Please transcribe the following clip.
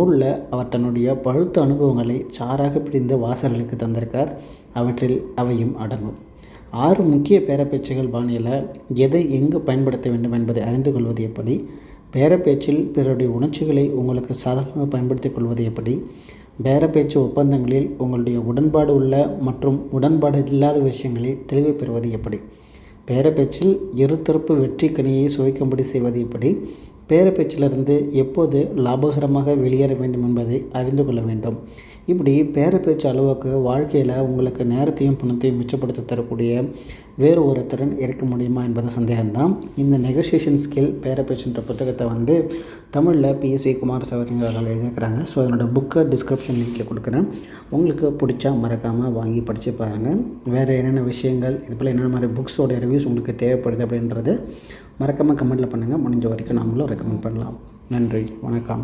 நூலில் அவர் தன்னுடைய பழுத்த அனுபவங்களை சாராக பிடிந்த வாசகர்களுக்கு தந்திருக்கார். அவற்றில் அவையும் அடங்கும். ஆறு முக்கிய பேரப்பேச்சுகள் பாணியில் எதை எங்கு பயன்படுத்த வேண்டும் என்பதை அறிந்து கொள்வது எப்படி? பேரப்பேச்சில் பிறருடைய உணர்ச்சிகளை உங்களுக்கு சாதகமாக பயன்படுத்திக் கொள்வது எப்படி? பேரப்பேச்சு ஒப்பந்தங்களில் உங்களுடைய உடன்பாடு உள்ள மற்றும் உடன்பாடு இல்லாத விஷயங்களை தெளிவு பெறுவது எப்படி? பேரப்பேச்சில் இருதரப்பு வெற்றி கனியை சுவைக்கும்படி செய்வது எப்படி? பேரப்பேச்சிலிருந்து எப்போது லாபகரமாக வெளியேற வேண்டும் என்பதை அறிந்து கொள்ள வேண்டும். இப்படி பேரப்பேச்சு அளவுக்கு வாழ்க்கையில் உங்களுக்கு நேரத்தையும் பணத்தையும் மிச்சப்படுத்த தரக்கூடிய வேறு ஒரு திறன் இருக்க முடியுமா என்பது சந்தேகம்தான். இந்த நெகோசியேஷன் ஸ்கில் பேரப்பேச்சுன்ற புத்தகத்தை வந்து தமிழில் பிஎஸ்வி குமார் சவரிங்க அவர்கள் எழுதியிருக்கிறாங்க. ஸோ அதனோட புக்கை டிஸ்கிரிப்ஷன் லிங்கில் கொடுக்குறேன். உங்களுக்கு பிடிச்சா மறக்காமல் வாங்கி படித்து பாருங்கள் வேறு என்னென்ன விஷயங்கள் இது போல் என்னென்ன மாதிரி புக்ஸோட ரிவ்யூஸ் உங்களுக்கு தேவைப்படுது அப்படின்றது மறக்காமல் கமெண்ட்டில் பண்ணுங்கள் முடிஞ்ச வரைக்கும் நாமளும் ரெக்கமெண்ட் பண்ணலாம். நன்றி. வணக்கம்.